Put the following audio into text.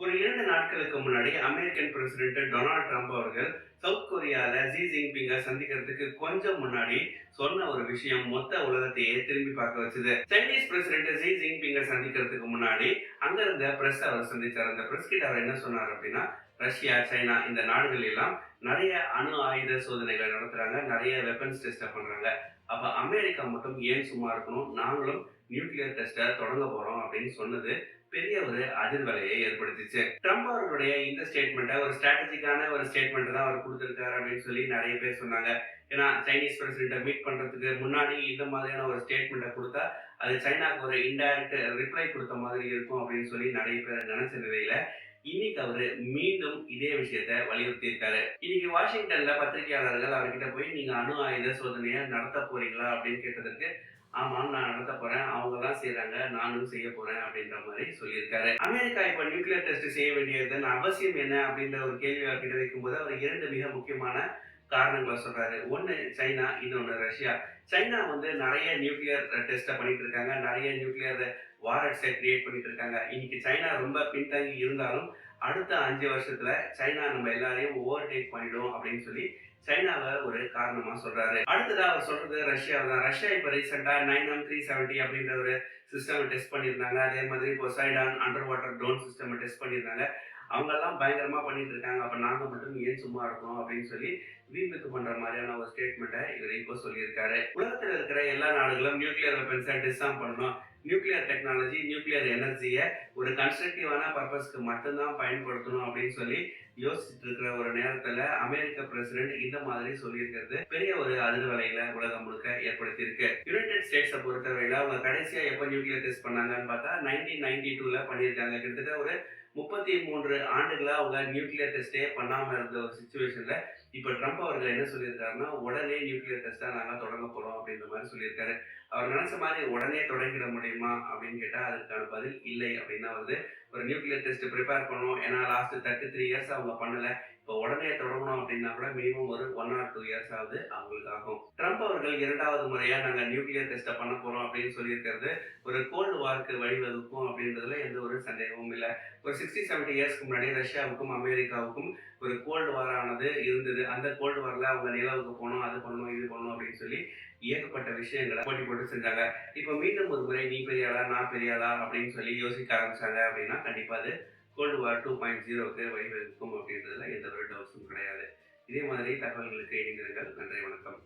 ஒரு இரண்டு நாட்களுக்கு முன்னாடி அமெரிக்கன் பிரசிடென்ட் டொனால்ட் ட்ரம்ப் அவர்கள் சவுத் கொரியால ஜி ஜின்பிங்க சந்திக்கிறதுக்கு கொஞ்சம் முன்னாடி சொன்ன ஒரு விஷயம் மொத்த உலகத்தையே திரும்பி பார்க்க வச்சது. சைனீஸ் பிரசிடென்ட் ஜி ஜின்பிங்க சந்திக்கிறதுக்கு முன்னாடி அங்க இருந்த பிரஸ் அவர் சந்திச்சார். அந்த பிரஸ் கிட்ட அவர் என்ன சொன்னார் அப்படின்னா ரஷ்யா சைனா இந்த நாடுகள் எல்லாம் நிறைய அணு ஆயுத சோதனைகளை நடத்துறாங்க நிறைய வெப்பன்ஸ் டெஸ்ட் பண்றாங்க. அப்ப அமெரிக்கா மட்டும் ஏன் சும்மா இருக்கணும்? நாங்களும் நியூக்ளியர் டெஸ்ட்டை தொடங்க போறோம் அப்படின்னு சொன்னது பெரிய ஒரு அதிர்வலையை ஏற்படுத்திச்சு. ட்ரம்ப் அவர்களுடைய இந்த ஸ்டேட்மெண்ட்டை ஒரு ஸ்ட்ராட்டஜிக்கான ஒரு ஸ்டேட்மெண்ட் தான் அவர் கொடுத்துருக்காரு அப்படின்னு சொல்லி நிறைய பேர் சொன்னாங்க. ஏன்னா சைனீஸ் பிரசிடென்ட்டை மீட் பண்றதுக்கு முன்னாடி இந்த மாதிரியான ஒரு ஸ்டேட்மெண்ட்டை கொடுத்தா அது சைனாக்கு ஒரு இன்டைரக்ட் ரிப்ளை கொடுத்த மாதிரி இருக்கும் அப்படின்னு சொல்லி நிறைய பேர் நினைச்ச நிலையில இன்னைக்கு அவரு மீண்டும் இதே விஷயத்த வலியுறுத்தி இருக்காரு இன்னைக்கு வாஷிங்டன்ல பத்திரிகையாளர்கள் அவர்கிட்ட போய் நீங்க அணு ஆயுத சோதனையை நடத்த போறீங்களா? அப்படின்னு கேட்டதற்கு ஆமாம் நான் நடத்த போறேன். அவங்க தான் செய்யறாங்க நானும் செய்ய போறேன். அப்படின்ற மாதிரி சொல்லியிருக்காரு. அமெரிக்கா இப்ப நியூக்ளியர் டெஸ்ட் செய்ய வேண்டியதன் அவசியம் என்ன? அப்படின்ற ஒரு கேள்வி அவர்கிட்ட வைக்கும்போது அவர் இரண்டு மிக முக்கியமான காரணங்களை சொல்றாரு. ஒன்னு சைனா இன்னொன்னு ரஷ்யா. சைனா வந்து நிறைய நியூக்ளியர் டெஸ்ட்டை பண்ணிட்டு இருக்காங்க. நிறைய நியூக்ளியர் வாரட்ஸை கிரியேட் பண்ணிட்டு இருக்காங்க. இன்னைக்கு சைனா ரொம்ப பின்தங்கி இருந்தாலும் அடுத்த அஞ்சு வருஷத்துல சைனா நம்ம எல்லாரையும் ஓவர் டேக் பண்ணிடும் அப்படின்னு சொல்லி சைனாவை ஒரு காரணமா சொல்றாரு. அடுத்ததா அவர் சொல்றது ரஷ்யா தான். ரஷ்யா இப்ப ரீசெண்டா நைன் ஒன் த்ரீ செவன்டி அப்படின்ற ஒரு சிஸ்டம் டெஸ்ட் பண்ணியிருந்தாங்க. அதே மாதிரி Poseidon under water drone system test பண்ணியிருந்தாங்க. அவங்க எல்லாம் பயங்கரமா பண்ணிட்டு இருக்காங்க. அப்ப நாங்க மட்டும் ஏன் சும்மா இருக்கணும் அப்படின்னு சொல்லி வீம்புக்கு பண்ற மாதிரியான ஒரு ஸ்டேட்மெண்ட்டை இவர் இப்போ சொல்லியிருக்காரு. உலகத்தில் இருக்கிற எல்லா நாடுகளும் நியூக்ளியர் வெப்பன்ஸை டிஸ்ஆம் பண்ணணும். நியூக்ளியர் டெக்னாலஜி நியூக்ளியர் எனர்ஜியை ஒரு கன்ஸ்ட்ரக்டிவான பர்பஸ்க்கு மட்டும்தான் பயன்படுத்தணும் அப்படின்னு சொல்லி யோசிச்சுட்டு இருக்கிற ஒரு நேரத்துல அமெரிக்க பிரசிடென்ட் இந்த மாதிரி சொல்லியிருக்கிறது பெரிய ஒரு அதிர்வலையில உலகம் முழுக்க ஏற்படுத்தி இருக்கு யுனைடெட் ஸ்டேட்ஸை பொறுத்தவரையில அவங்க கடைசியா எப்போ நியூக்ளியர் டெஸ்ட் பண்ணாங்கன்னு பார்த்தா நைன்டீன் நைன்டி டூல பண்ணியிருக்காங்க. கிட்டத்தட்ட ஒரு முப்பத்தி மூன்று ஆண்டுகளாக அவங்க நியூக்ளியர் டெஸ்டே பண்ணாமல் இருந்த ஒரு சுச்சுவேஷனில் இப்போ ட்ரம்ப் அவர்கள் என்ன சொல்லியிருக்காருன்னா உடனே நியூக்ளியர் டெஸ்ட்டாக நாங்கள் தொடங்க போகிறோம் அப்படின்ற மாதிரி சொல்லியிருக்காரு. அவர் நினச்ச மாதிரி உடனே தொடங்கிட முடியுமா அப்படின்னு கேட்டால் அதுக்கான பதில் இல்லை அப்படின்னா வந்து ஒரு நியூக்ளியர் டெஸ்ட் ப்ரிப்பேர் பண்ணணும். ஏன்னா லாஸ்ட் தேர்ட்டி த்ரீ இயர்ஸ் அவங்க பண்ணலை. இப்போ உடனே தொடங்கணும் அப்படின்னா கூட மினிமம் ஒரு ஒன் ஆர் டூ இயர்ஸ் ஆகுது அவங்களுக்கு ஆகும். ட்ரம்ப் அவர்கள் இரண்டாவது முறையாக நாங்கள் நியூக்ளியர் டெஸ்ட்டை பண்ண போகிறோம் அப்படின்னு சொல்லியிருக்கிறது ஒரு கோல்டு வார்க்கு வழிவகுக்கும் அப்படின்றதுல எந்த ஒரு சந்தேகமும் இல்லை. ஒரு சிக்ஸ்டி செவன்டி இயர்ஸ்க்கு முன்னாடி ரஷ்யாவுக்கும் அமெரிக்காவுக்கும் ஒரு கோல்டு வார் ஆனது இருந்தது. அந்த கோல்டு வாரில் அவங்க நிலவுக்கு போகணும் அது பண்ணணும் இது பண்ணணும் அப்படின்னு சொல்லி ஏகப்பட்ட விஷயங்களை போட்டி போட்டு செஞ்சாங்க. இப்போ மீண்டும் ஒரு முறை நீ பெரியாளா நான் பெரியாளா அப்படின்னு சொல்லி யோசிக்க ஆரம்பிச்சாங்க அப்படின்னா கண்டிப்பாக அது கோல்டு வார் டூ பாயிண்ட் ஜீரோக்கு வழிவகுக்கும் அப்படின்றதுல எந்த ஒரு டவுட்ஸும் கிடையாது. இதே மாதிரி தகவல்களுக்கு இணைந்திருங்கள். நன்றி வணக்கம்.